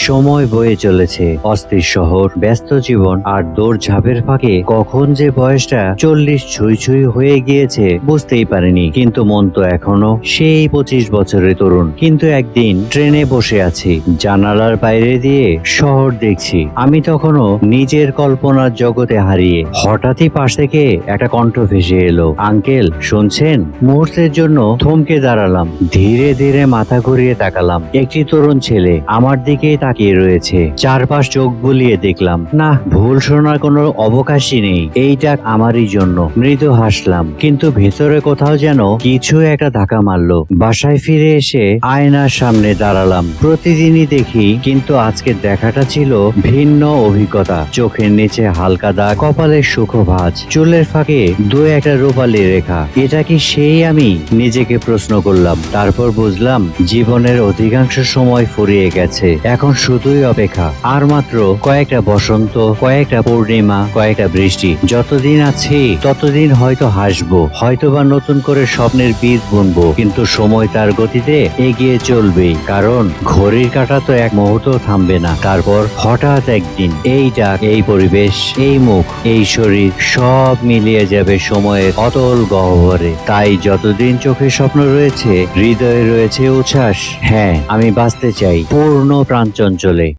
সময় বয়ে চলেছে। অস্থির শহর, ব্যস্ত জীবন আর দৌড় ঝাঁপের ফাঁকে কখন যে বয়সটা চল্লিশ ছুঁই ছুঁই হয়ে গিয়েছে বুঝতেই পারেনি। কিন্তু মন তো এখনও সেই পঁচিশ বছরের তরুণ। কিন্তু একদিন ট্রেনে বসে আছি, জানালার বাইরে দিয়ে শহর দেখছি। আমি তখনও নিজের কল্পনার জগতে হারিয়ে হঠাৎই পাশ থেকে একটা কণ্ঠ ভেসে এলো। আঙ্কেল, শুনছেন? মুহূর্তের জন্য থমকে দাঁড়ালাম। ধীরে ধীরে মাথা ঘুরিয়ে তাকালাম। একটি তরুণ ছেলে, আমার দিকেই তাকিয়ে রয়েছে। চারপাশ চোখ বুলিয়ে দেখলাম, না, ভুল শোনার কোনো অবকাশই নেই। এই ডাক আমারই জন্য। মৃদু হাসলাম, কিন্তু ভেতরে কোথাও যেন কিছু একটা ধাক্কা মারলো। বাসায় ফিরে এসে আয়নার সামনে দাঁড়ালাম। প্রতিদিনই দেখি, কিন্তু আজকে দেখাটা ছিল ভিন্ন অভিজ্ঞতা। চোখের নিচে হালকা দাগ কপালের সুখভাজ চুলের ফাঁকে দু একটা রূপালী রেখা। এটা কি সেই আমি? নিজেকে প্রশ্ন করলাম। তারপর বুঝলাম, জীবনের অধিকাংশ সময় ফুরিয়ে গেছে। এখন শুধুই অপেক্ষা। আর মাত্র কয়েকটা বসন্ত, কয়েকটা পূর্ণিমা, কয়েকটা বৃষ্টি। যতদিন আছি, ততদিন হয়তো হাসবো। হয়তো বা নতুন করে স্বপ্নের বীজ বুনবো। কিন্তু সময় তার গতিতে এগিয়ে চলবেই। কারণ ঘড়ির কাঁটা তো এক মুহূর্ত থামবে না। তারপর হঠাৎ একদিন এই ডাক, এই পরিবেশ, এই মুখ, এই শরীর সব মিলিয়ে যাবে সময়ের অতল গহ্বরে। তাই যতদিন চোখে স্বপ্ন রয়েছে, হৃদয়ে রয়েছে উচ্ছ্বাস। হ্যাঁ আমি বাঁচতে চাই। পূর্ণ প্রাঞ্চঞ্চলে